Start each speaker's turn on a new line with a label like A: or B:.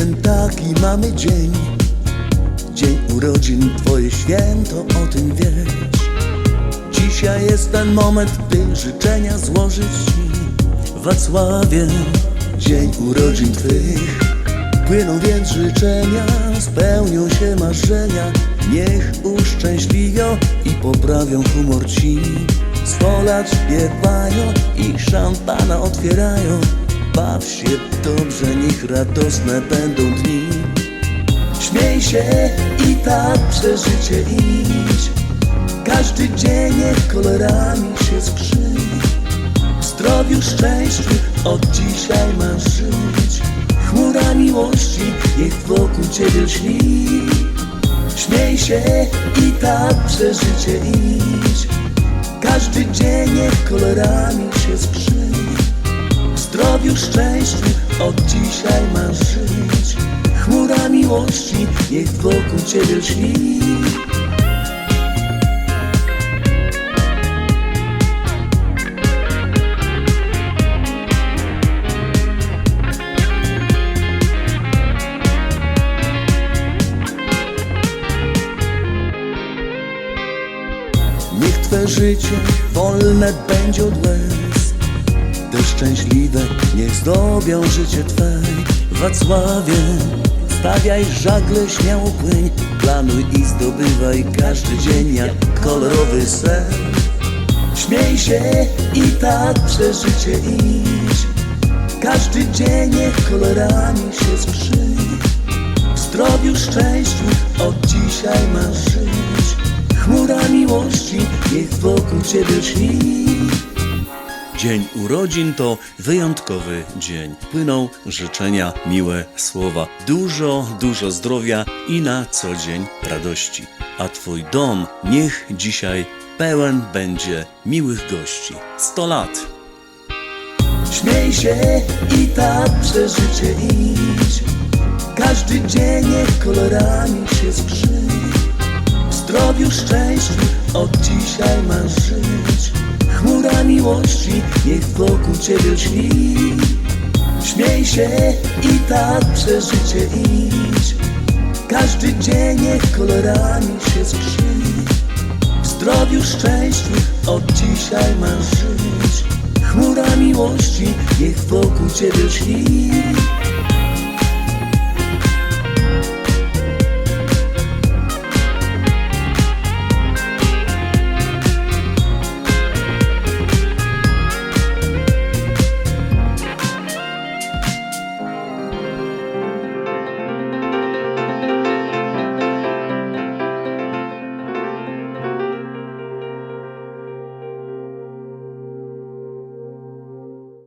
A: jeden taki mamy dzień. Dzień urodzin, twoje święto, o tym wiesz. Dzisiaj jest ten moment, by życzenia złożyć ci. Wacławie, dzień urodzin twych. Płyną więc życzenia, spełnią się marzenia. Niech uszczęśliwią i poprawią humor ci. Sto lat i szampana otwierają Baw się dobrze, niech radosne będą dni. Śmiej się i tak przeżycie idź Każdy dzień niech kolorami się skrzy. Zdrowiu, szczęściu od dzisiaj masz żyć. Chmura miłości niech wokół ciebie lśni. Śmiej się i tak przeżycie idź Każdy dzień niech kolorami się skrzy W zdrowiu, szczęściu od dzisiaj masz żyć. Chmura miłości niech wokół ciebie lśni. Niech Twe życie wolne będzie od łez Te szczęśliwe niech zdobią życie Twe Wacławie, stawiaj żagle, śmiało płyń Planuj i zdobywaj każdy dzień jak kolorowy sen. Śmiej się i tak przeżycie idź Każdy dzień niech kolorami się skrzy w zdrowiu, szczęściu od dzisiaj masz żyć Chmura miłości niech wokół ciebie lśni Dzień urodzin to wyjątkowy dzień. Płyną życzenia, miłe słowa. Dużo, dużo zdrowia i na co dzień radości. A twój dom niech dzisiaj pełen będzie miłych gości. 100 lat! Śmiej się i tak przeżycie idź Każdy dzień niech kolorami się skrzy W zdrowiu, szczęściu od dzisiaj masz żyć miłości niech wokół ciebie lśni Śmiej się i tak przeżycie idź. Każdy dzień niech kolorami się skrzy. W zdrowiu, szczęściu od dzisiaj masz żyć. Chmura miłości niech wokół ciebie lśni